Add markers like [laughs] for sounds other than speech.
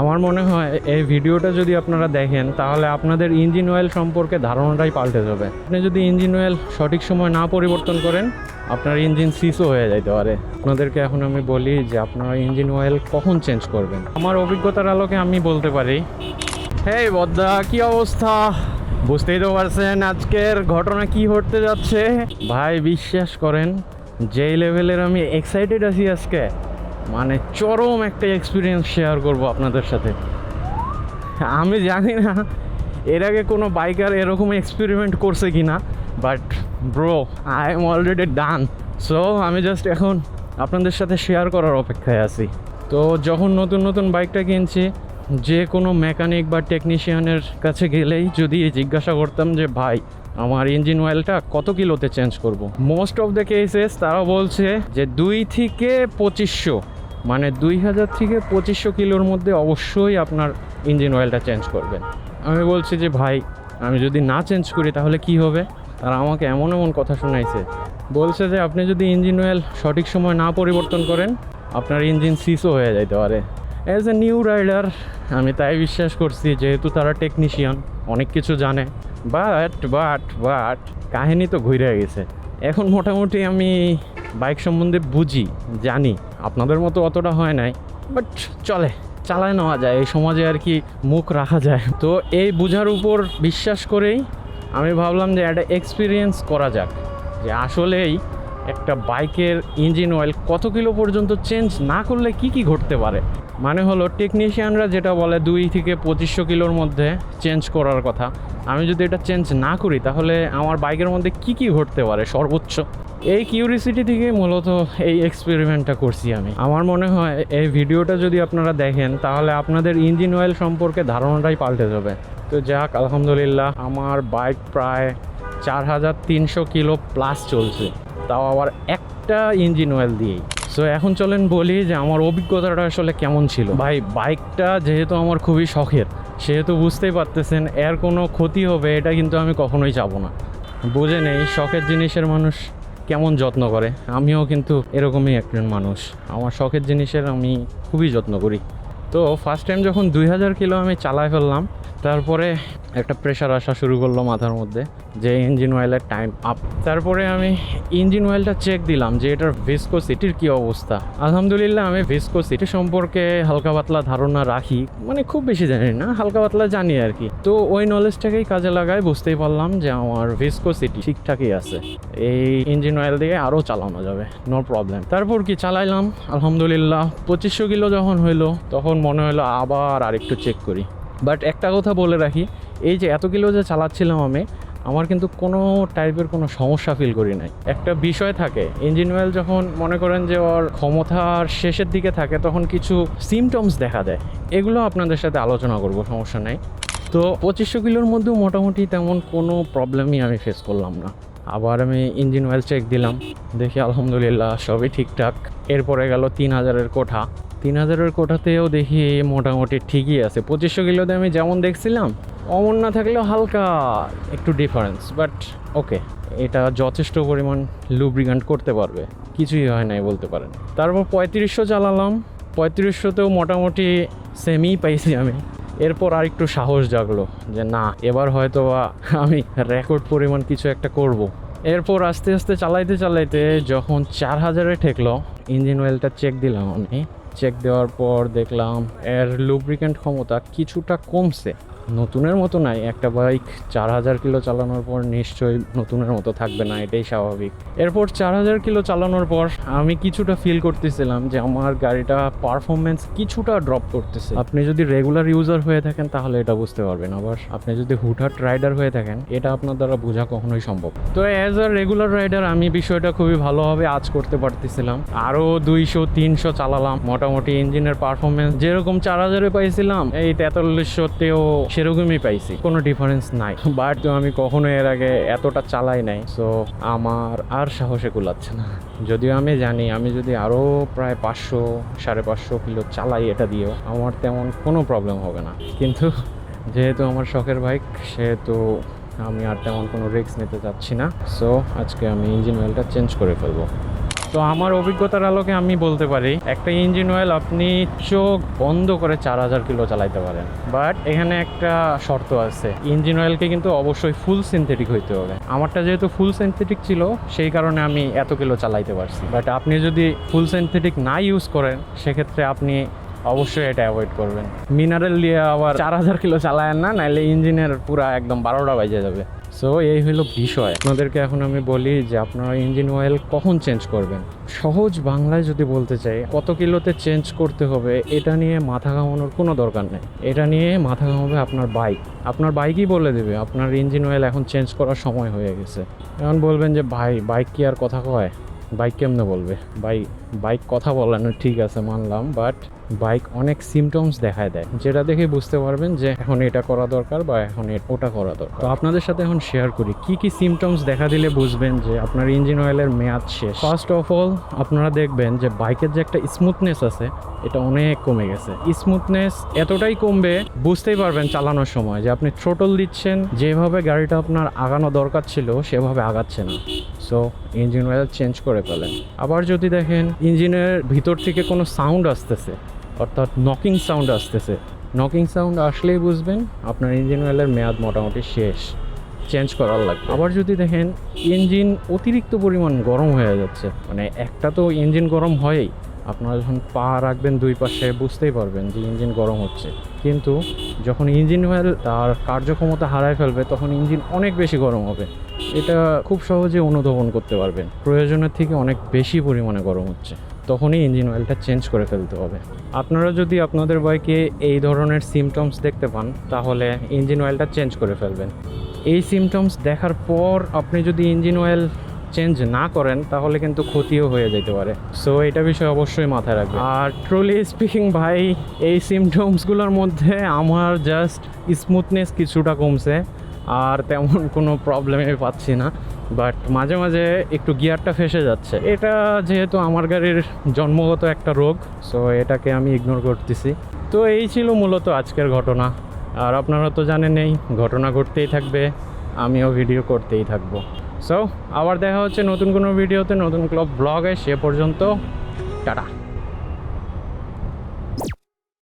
আমার মনে হয় এই ভিডিওটা যদি আপনারা দেখেন, তাহলে আপনাদের ইঞ্জিন অয়েল সম্পর্কে ধারণাটাই পাল্টে যাবে। আপনি যদি ইঞ্জিন অয়েল সঠিক সময় না পরিবর্তন করেন, আপনার ইঞ্জিন সিসও হয়ে যাইতে পারে। আপনাদেরকে এখন আমি বলি যে আপনারা ইঞ্জিন অয়েল কখন চেঞ্জ করবেন। আমার অভিজ্ঞতার আলোকে আমি বলতে পারি, হেই বদ্দা, কি অবস্থা? বুঝতেই তো পারছেন আজকের ঘটনা কি ঘটতে যাচ্ছে? ভাই, বিশ্বাস করেন, যেই লেভেলের আমি এক্সাইটেড আছি আজকে। মানে চরম একটা এক্সপিরিয়েন্স শেয়ার করব আপনাদের সাথে। আমি জানি না এর আগে কোনো বাইকার এরকম এক্সপেরিমেন্ট করছে কি না but bro I am already done so আমি জাস্ট এখন আপনাদের সাথে শেয়ার করার অপেক্ষায় আছি। তো যখন নতুন নতুন বাইকটা কিনছি, যে কোনো মেকানিক বা টেকনিশিয়ানের কাছে গেলেই যদি জিজ্ঞাসা করতাম যে, ভাই, আমার ইঞ্জিন অয়েলটা কত কিলোতে চেঞ্জ করব? মোস্ট অফ দ্য কেসেস তারা বলছে যে, দুই থেকে পঁচিশশো। মানে দুই হাজার থেকে পঁচিশশো কিলোর মধ্যে অবশ্যই আপনার ইঞ্জিন অয়েলটা চেঞ্জ করবেন। আমি বলছি যে, ভাই, আমি যদি না চেঞ্জ করি তাহলে কি হবে? তারা আমাকে এমন এমন কথা শোনাইছে। বলছে যে, আপনি যদি ইঞ্জিন অয়েল সঠিক সময় না পরিবর্তন করেন, আপনার ইঞ্জিন সিসও হয়ে যাইতে পারে। অ্যাজ এ নিউ রাইডার আমি তাই বিশ্বাস করছি, যেহেতু তারা টেকনিশিয়ান অনেক কিছু জানে। বাট বাট বাট কাহিনী তো ঘুরে গেছে। এখন মোটামুটি আমি বাইক সম্বন্ধে বুঝি, জানি। আপনাদের মতো অতটা হয় নাই। বাট চলে, চালায় নেওয়া যায়। এই সমাজে আর কি মুখ রাখা যায়। তো এই বুঝার উপর বিশ্বাস করেই আমি ভাবলাম যে একটা এক্সপিরিয়েন্স করা যাক। যে আসলেই একটা বাইকের ইঞ্জিন অয়েল কত কিলো পর্যন্ত চেঞ্জ না করলে কি কি ঘটতে পারে? মানে হলো টেকনিশিয়ানরা যেটা বলে দুই থেকে পঁচিশশো কিলোর মধ্যে চেঞ্জ করার কথা। আমি যদি এটা চেঞ্জ না করি, তাহলে আমার বাইকের মধ্যে কি কি ঘটতে পারে? সর্বোচ্চ। এই কিউরিসিটি থেকে মূলত এই এক্সপেরিমেন্টটা করছি আমি। আমার মনে হয় এই ভিডিওটা যদি আপনারা দেখেন, তাহলে আপনাদের ইঞ্জিন অয়েল সম্পর্কে ধারণাটাই পাল্টে যাবে। তো যাক, আলহামদুলিল্লাহ, আমার বাইক প্রায় চার হাজার তিনশো কিলো প্লাস চলছে। তাও আবার একটা ইঞ্জিন অয়েল দিয়েই। সো এখন চলেন বলি যে আমার অভিজ্ঞতাটা আসলে কেমন ছিল। ভাই বাইকটা যেহেতু আমার খুবই শখের, সেহেতু বুঝতেই পারতেছেন, এর কোনো ক্ষতি হবে, এটা কিন্তু আমি কখনোই যাব না। বুঝে নেই, শখের জিনিসের মানুষ কেমন যত্ন করে। আমিও কিন্তু এরকমই একজন মানুষ। আমার শখের জিনিসের আমি খুবই যত্ন করি। তো ফার্স্ট টাইম যখন দুই হাজার কিলো আমি চালায় ফেললাম, তারপরে একটা প্রেশার আসা শুরু করল মাথার মধ্যে, যে ইঞ্জিন অয়েলের টাইম আপ তারপরে আমি ইঞ্জিন অয়েলটা চেক দিলাম যে এটার ভিসকোসিটির কী অবস্থা। আলহামদুলিল্লাহ আমি ভিসকোসিটি সম্পর্কে হালকা পাতলা ধারণা রাখি মানে খুব বেশি জানি না, হালকা পাতলা জানি আর কি। তো ওই নলেজটাকেই কাজে লাগাই বুঝতেই পারলাম যে আমার ভিসকোসিটি ঠিকঠাকই আছে। এই ইঞ্জিন অয়েল দিয়ে আরও চালানো যাবে নো প্রবলেম তারপর কি চালাইলাম? আলহামদুলিল্লাহ, পঁচিশশো কিলো যখন হইল, তখন মনে হলো আবার আরেকটু চেক করি। বাট একটা কথা বলে রাখি, এই যে এত কিলো যে চালাচ্ছিলাম আমি, আমার কিন্তু কোনো টাইপের কোনো সমস্যা ফিল করি নাই। একটা বিষয় থাকে ইঞ্জিন অয়েল যখন মনে করেন যে ওর ক্ষমতার শেষের দিকে থাকে, তখন কিছু সিমটমস দেখা দেয়। এগুলো আপনাদের সাথে আলোচনা করব, সমস্যা নেই। তো পঁচিশশো কিলোর মধ্যেও মোটামুটি তেমন কোনো প্রবলেমই আমি ফেস করলাম না। আবার আমি ইঞ্জিন অয়েল চেক দিলাম, দেখি আলহামদুলিল্লাহ সবই ঠিকঠাক। এরপরে গেল তিন হাজারের কোঠা। তিন হাজারের কোঠাতেও দেখি মোটামুটি ঠিকই আছে। পঁচিশশো কিলোতে আমি যেমন দেখছিলাম, অমন না থাকলেও হালকা একটু ডিফারেন্স বাট ওকে এটা যথেষ্ট পরিমাণ লুব্রিকান্ট করতে পারবে। কিছুই হয় নাই বলতে পারেন। তারপর পঁয়ত্রিশশো চালালাম, পঁয়ত্রিশশোতেও মোটামুটি সেমই পাইছি আমি। এরপর আর একটু সাহস জাগলো যে না, এবার হয়তো আমি রেকর্ড পরিমাণ কিছু একটা করব। এরপর আস্তে আস্তে চালাইতে চালাইতে যখন চার হাজারে ঠেকলো ইঞ্জিন অয়েলটা চেক দিলাম আমি। চেক দেওয়ার পর দেখলাম এর লুব্রিকেন্ট ক্ষমতা কিছুটা কমছে। নতুনের মতো নাই, একটা বাইক চার হাজার কিলো চালানোর পর নিশ্চয়ই নতুনের মতো থাকবে না, এটাই স্বাভাবিক। এরপর চার হাজার কিলো চালানোর পর আমি কিছুটা ফিল করতেছিলাম যে আমার গাড়িটা পারফরমেন্স কিছুটা ড্রপ করতেছে। আপনি যদি রেগুলার ইউজার হয়ে থাকেন তাহলে এটা বুঝতে পারবেন আবার। আপনি যদি হুটহাট রাইডার হয়ে থাকেন, এটা আপনার দ্বারা বোঝা কখনোই সম্ভব তো অ্যাজ আ রেগুলার রাইডার আমি বিষয়টা খুবই ভালোভাবে আজ করতে পারতেছিলাম। আরও দুইশো, তিনশো চালালাম ইঞ্জিনের পারফরমেন্স যেরকম চার হাজারে পাইছিলাম, এই তেতাল্লিশশোতেও সেরকমই পাইছি। কোনো ডিফারেন্স নাই। বাট তো আমি কখনো এর আগে এতটা চালাই নাই সো আমার আর সাহসে কুলাচ্ছে না। যদিও আমি জানি, আমি যদি আরও প্রায় পাঁচশো, সাড়ে পাঁচশো কিলো চালাই এটা দিয়েও, আমার তেমন কোনো প্রবলেম হবে না। কিন্তু যেহেতু আমার শখের বাইক সেহেতু আমি আর তেমন কোনো রিস্ক নিতে চাচ্ছি না। সো আজকে আমি ইঞ্জিন অয়েলটা চেঞ্জ করে ফেলব। তো আমার অভিজ্ঞতার আলোকে আমি বলতে পারি, একটা ইঞ্জিন অয়েল আপনি চোখ বন্ধ করে চার হাজার কিলো চালাইতে পারেন। বাট এখানে একটা শর্ত আছে ইঞ্জিন অয়েলকে কিন্তু অবশ্যই ফুল সিনথেটিক হইতে হবে। আমারটা যেহেতু ফুল সিনথেটিক ছিল, সেই কারণে আমি এত কিলো চালাইতে পারছি। বাট আপনি যদি ফুল সিনথেটিক না ইউজ করেন, সেক্ষেত্রে আপনি অবশ্যই এটা অ্যাভয়েড করবেন। মিনারেল দিয়ে আবার চার হাজার কিলো চালায়েন না নাহলে ইঞ্জিনের পুরা একদম বারোটা বাজে যাবে। সো এই হলো বিষয়। আপনাদেরকে এখন আমি বলি যে আপনারা ইঞ্জিন অয়েল কখন চেঞ্জ করবেন? সহজ বাংলায় যদি বলতে চাই, কত কিলোতে চেঞ্জ করতে হবে, এটা নিয়ে মাথা ঘামানোর কোনো দরকার নেই। এটা নিয়ে মাথা ঘামাবে আপনার বাইক আপনার বাইকই বলে দেবে, আপনার ইঞ্জিন অয়েল এখন চেঞ্জ করার সময় হয়ে গেছে। এখন বলবেন যে, ভাই বাইক কি আর কথা কয়? বাইক কেমনে বলবে? বাইক বাইক কথা বলানো ঠিক আছে, মানলাম বাট বাইক অনেক সিমটমস দেখায় দেয়, যেটা দেখে বুঝতে পারবেন যে এখন এটা করা দরকার বা এখন ওটা করা দরকার। তো আপনাদের সাথে এখন শেয়ার করি, কি কি সিমটমস দেখা দিলে বুঝবেন যে আপনার ইঞ্জিন অয়েলের মেয়াদ শেষ? ফার্স্ট অফ অল আপনারা দেখবেন যে বাইকের যে একটা স্মুথনেস আছে, এটা অনেক কমে গেছে। স্মুথনেস এতটাই কমবে, বুঝতেই পারবেন চালানোর সময়, যে আপনি থ্রোটল দিচ্ছেন, যেভাবে গাড়িটা আপনার আগানো দরকার ছিল, সেভাবে আগাচ্ছে না। সো ইঞ্জিন অয়েল চেঞ্জ করে ফেলেন। আবার যদি দেখেন ইঞ্জিনের ভিতর থেকে কোনো সাউন্ড আসতেছে অর্থাৎ নকিং সাউন্ড আসতেছে। নকিং সাউন্ড আসলেই বুঝবেন আপনার ইঞ্জিন অয়েলের মেয়াদ মোটামুটি শেষ। চেঞ্জ করার লাগবে। আবার যদি দেখেন ইঞ্জিন অতিরিক্ত পরিমাণ গরম হয়ে যাচ্ছে। মানে একটা তো ইঞ্জিন গরম হয়ই। আপনারা যখন পা রাখবেন দুই পাশে, বুঝতেই পারবেন যে ইঞ্জিন গরম হচ্ছে। কিন্তু যখন ইঞ্জিন অয়েল তার কার্যক্ষমতা হারায় ফেলবে, তখন ইঞ্জিন অনেক বেশি গরম হবে। এটা খুব সহজে অনুধাবন করতে পারবেন। প্রয়োজনের থেকে অনেক বেশি পরিমাণে গরম হচ্ছে। তখনই ইঞ্জিন অয়েলটা চেঞ্জ করে ফেলতে হবে। আপনারা যদি আপনাদের বাইকে এই ধরনের সিমটমস দেখতে পান, তাহলে ইঞ্জিন অয়েলটা চেঞ্জ করে ফেলবেন। এই সিমটমস দেখার পর আপনি যদি ইঞ্জিন অয়েল চেঞ্জ না করেন, তাহলে কিন্তু ক্ষতিও হয়ে যেতে পারে। সো এটা বিষয়ে অবশ্যই মাথায় রাখবেন। আর ট্রুলি স্পিকিং ভাই, এই সিমটমসগুলোর মধ্যে আমার জাস্ট স্মুথনেস কিছুটা কমছে। আর তেমন [laughs] কোনো প্রবলেমে পাচ্ছি না বাট মাঝে মাঝে একটু গিয়ারটা ফেসে যাচ্ছে। এটা যেহেতু আমার গাড়ির জন্মগত একটা রোগ সো এটাকে আমি ইগনোর করতেছি। তো এই ছিল মূলত আজকের ঘটনা। আর আপনারা তো জানেনই, ঘটনা ঘটতেই থাকবে, আমিও ভিডিও করতেই থাকব। সো আবার দেখা হচ্ছে নতুন কোনো ভিডিওতে নতুন ক্লব ব্লগে সে পর্যন্ত, টাটা।